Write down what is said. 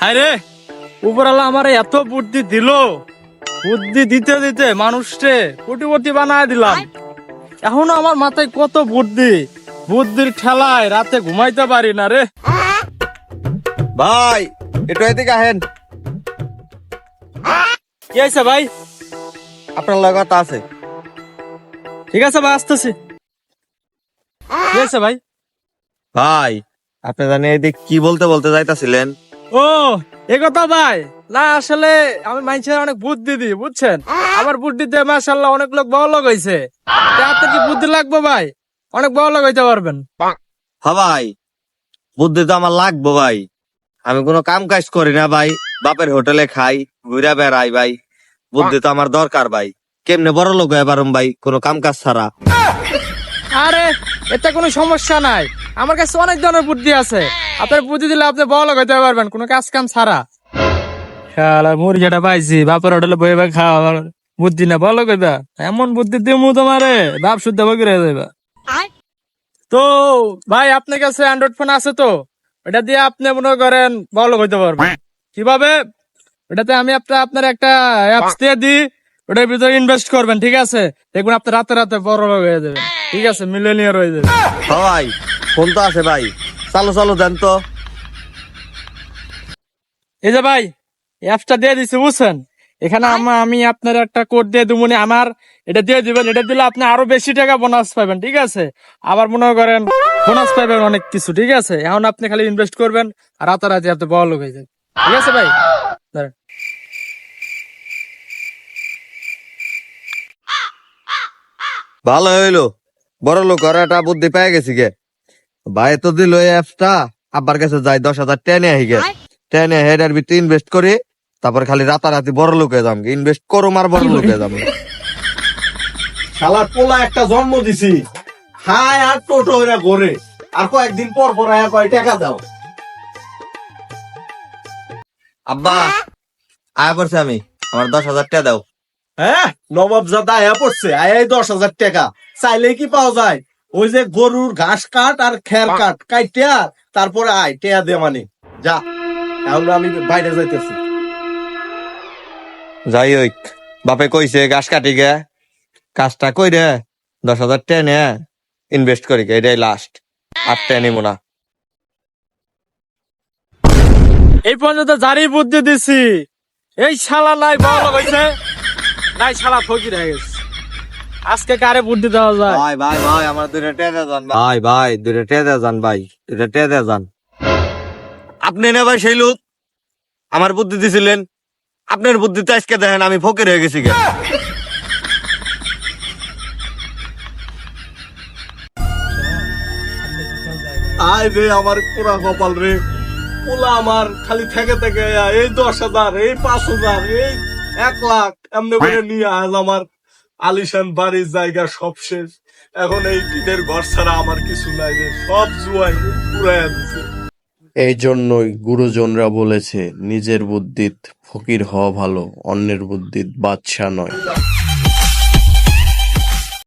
হায় রে উপরালা আমার এত বুদ্ধি দিল। বুদ্ধি দিতে দিতে মানুষকে কোটিপতি বানায় দিলাম। এখনও আমার মাথায় কত বুদ্ধি? বুদ্ধির ঠেলায় রাতে ঘুমাইতে পারি না রে। ভাই একটু এদিকে আহেন। কি আছে ভাই? আপনার লগত আছে। ঠিক আছে ভাই আসতেছি। কি আছে ভাই? ভাই আপনি জানি এদিক কি বলতে বলতে যাইতাছিলেন? ও এ কথা ভাই। না আসলে আমি মানুষের অনেক বুদ্ধি দিই বুঝছেন? আমার বুদ্ধিতে মাসাল্লাহ অনেক লোক বড় লোক হয়েছে আপনার কি বুদ্ধি লাগবে ভাই? অনেক বড় লোক হইতে পারবেন। হ্যাঁ ভাই বুদ্ধি তো আমার লাগবো ভাই। আমি কোনো কাম কাজ করি না ভাই বাপের হোটেলে খাই ঘুরা বেড়াই ভাই। বুদ্ধি তো আমার দরকার ভাই। কেমনে বড় লোক হয়ে পারুম ভাই কোনো কাম কাজ ছাড়া। আরে এতে কোনো সমস্যা নাই। আমার কাছে অনেক ধরনের বুদ্ধি আছে। আপনার বুদ্ধি দিলে আপনি বড় লোক হইতে পারবেন কোনো কাজ কাম ছাড়া। শালা মুরগিটা পাইছি বাপের হোটেলে বই বই খাওয়া বুদ্ধি না বড় লোক হইবা। এমন বুদ্ধি দিমু তোমারে বাপ শুদ্ধ বগিরে যাইবা। তো ভাই আপনার কাছে অ্যান্ড্রয়েড ফোন আছে তো? এটা দিয়ে আপনি মনে করেন বড় লোক হইতে পারবেন। কীভাবে? ওটাতে আমি আপনার আপনার একটা অ্যাপস দিয়ে দিই ওটার ভিতরে ইনভেস্ট করবেন ঠিক আছে? দেখুন আপনি রাতে রাতে বড় লোক হয়ে যাবেন। ঠিক আছে মিলেনিয়ার হয়ে যাবে ভাই ফোন তো আছে ভাই। চালো চালো দেন তো। এই যে ভাই অ্যাপসটা দিয়ে দিছি বুঝছেন? এখানে আমা- আমি আপনার একটা কোড দিয়ে দেবো নি, আমার এটা দিয়ে দিবেন। এটা দিলে আপনি আরও বেশি টাকা বোনাস পাবেন ঠিক আছে? আবার মনে করেন বোনাস পাবেন অনেক কিছু ঠিক আছে? এখন আপনি খালি ইনভেস্ট করবেন আর রাতারাতি আপনি বড় লোক হয়ে যাবেন। ঠিক আছে ভাই? ধরেন। ভালো হইল। বড় লোক আর একটা বুদ্ধি পেয়ে গেছি গে। ভাই তো দিল এই অ্যাপসটা আব্বার কাছে যাই দশ হাজার টেনে আহি গে টেনে হেডার ভিতরে ইনভেস্ট করি তারপর খালি রাতারাতি বড় লোক হয়ে যাম ইনভেস্ট করুম আর বড় লোক হয়ে যাম। শালার পোলা একটা জন্ম দিছি। হায় আর টোটো হইরা ঘরে। আর কয়েকদিন পর পর আয়া কয় টাকা দাও। আব্বা আয়া পড়ছে আমি। আমার দশ হাজার টাকা দাও। হ্যাঁ নবাব জাদা আয়া পড়ছে। আয়াই দশ হাজার টাকা। চাইলে কি পাওয়া যায়? ওই যে গরুর ঘাস কাট আর খের কাট কাইটিয়া তারপরে আয় টেয়া দে মানে। যা এখন আমি বাইরে যাইতেছি। যাই হোক বাপে কইছে গাছ কাটি গে। কাজটা কই রে? দশ হাজার টেনে ইনভেস্ট করি গে এটাই লাস্ট আর টেনে মোনা এই পর্যন্ত যারই বুদ্ধি দিছি। এই শালা নাই বড় লোক হয়েছে নাই শালা ফকির হয়ে গেছে। আজকে কারে বুদ্ধি দেওয়া যায়? ভাই ভাই ভাই আমার দুইটা টেদে যান ভাই। ভাই দুইটা টেদে যান ভাই দুইটা টেদে যান। আপনি না ভাই সেই লোক আমার বুদ্ধি দিছিলেন। আপনার বুদ্ধিতে আজকে দেখেন আমি ফকির হয়ে গেছি গে। আয় রে আমার পুরা কপাল রে। পোলা আমার খালি থেকে থেকে এই দশ হাজার এই পাঁচ হাজার এই এক লাখ এমনি করে নিয়ে আজ আমার। আলিশান বাড়ির জায়গা সব শেষ। এখন এই টিনের ঘর ছাড়া আমার কিছু নাই রে। সব জুয়াই পুরাইয়া দিছে। এই জন্যই গুরুজনরা বলেছে, নিজের বুদ্ধিত ফকির হওয়া ভালো, অন্যের বুদ্ধিত বাদশাহ নয়।